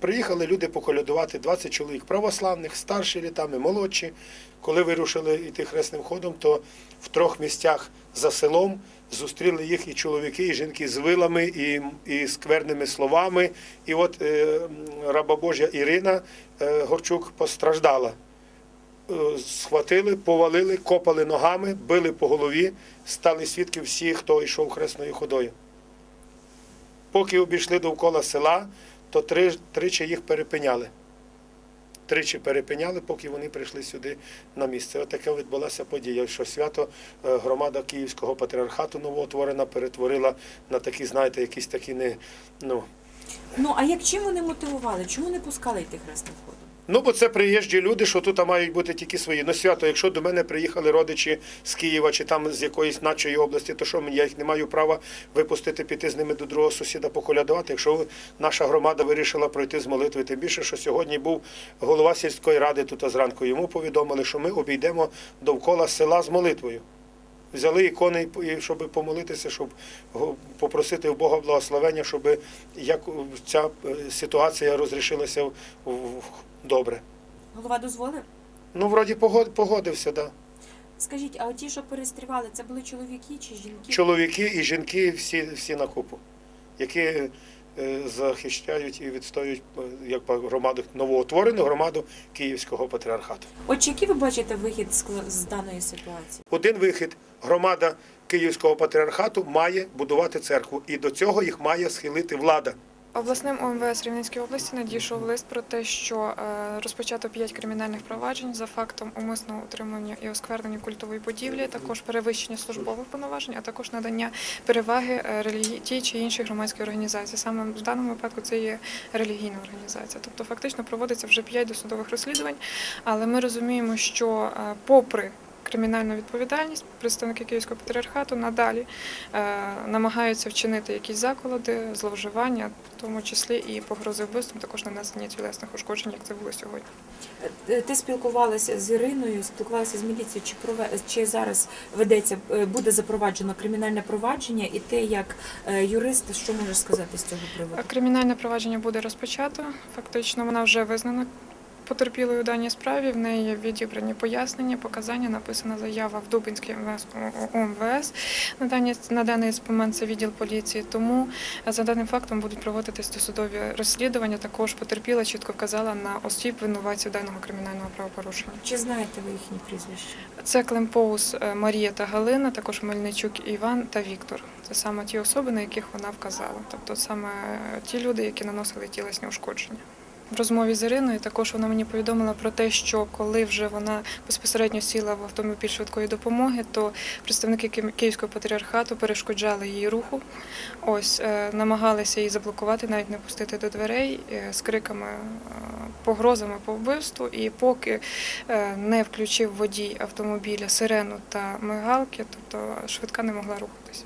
Приїхали люди поколядувати 20 чоловік православних, старші літами, молодші. Коли вирушили йти хресним ходом, то в трьох місцях за селом зустріли їх і чоловіки, і жінки з вилами, і, і скверними словами. І от е, раба Божа Ірина е, Горчук постраждала. Е, Схватили, повалили, копали ногами, били по голові, стали свідки всі, хто йшов хресною ходою. Поки обійшли довкола села, то три, тричі їх перепиняли. Тричі перепиняли, поки вони прийшли сюди на місце. Отаке відбулася подія, що свято е, громада Київського патріархату новоутворена перетворила на такі, знаєте, якісь такі не. Ну, Ну а як чим вони мотивували? Чому не пускали йти хресним ходом? Ну, бо це приїжджі люди, що тут мають бути тільки свої. Ну, свято, якщо до мене приїхали родичі з Києва чи там з якоїсь начої області, то що я їх не маю права випустити, піти з ними до другого сусіда поколядувати, якщо наша громада вирішила пройти з молитви. Тим більше, що сьогодні був голова сільської ради тут зранку. Йому повідомили, що ми обійдемо довкола села з молитвою. Взяли ікони, щоб помолитися, щоб попросити у Бога благословення, щоб як ця е, ситуація розрішилася добре. Голова дозволив? Ну, вроді погод- погодився, да. Скажіть, а ті, що перестрівали, це були чоловіки чи жінки? Чоловіки і жінки всі, всі на купу, які захищають і відстоюють е, як громаду новоутворену громаду Київського патріархату. Отже, який ви бачите вихід з даної ситуації? Один вихід громада Київського патріархату має будувати церкву, і до цього їх має схилити влада. Обласним ОМВС Рівненської області надійшов лист про те, що е, розпочато п'ять кримінальних проваджень за фактом умисного утримання і осквернення культової будівлі, також перевищення службових повноважень, а також надання переваги е, релігії чи іншій громадській організації. Саме в даному випадку це є релігійна організація. Тобто, фактично проводиться вже п'ять досудових розслідувань, але ми розуміємо, що е, попри Кримінальну відповідальність представники Київського патріархату надалі е, намагаються вчинити якісь заколоди, зловживання, в тому числі і погрози вбивством, також нанесення тілесних ушкоджень, як це було сьогодні. Е, Ти спілкувалася з Іриною, спілкувалася з міліцією, чи чи зараз ведеться е, буде запроваджено кримінальне провадження, і ти як юрист, що можеш сказати з цього приводу? Кримінальне провадження буде розпочато. Фактично, вона вже визнана потерпілою у даній справі. В неї відібрані пояснення, показання, написана заява в Дубинській МВС ОМВС. На даний, на даний момент це відділ поліції. Тому е, за даним фактом будуть проводитись досудові розслідування. Також потерпіла чітко вказала на осіб винуватців даного кримінального правопорушення. Чи знаєте ви їхні прізвища? Це Климпоус е, Марія та Галина, також Мельничук Іван та Віктор. Це саме ті особи, на яких вона вказала. Тобто саме ті люди, які наносили тілесні ушкодження. В розмові з Іриною також вона мені повідомила про те, що коли вже вона безпосередньо сіла в автомобіль швидкої допомоги, то представники Ки- Київського патріархату перешкоджали її руху. Ось е, намагалися її заблокувати, навіть не пустити до дверей е, з криками, е, погрозами по вбивству. І поки не включив водій автомобіля сирену та мигалки, тобто швидка не могла рухатися.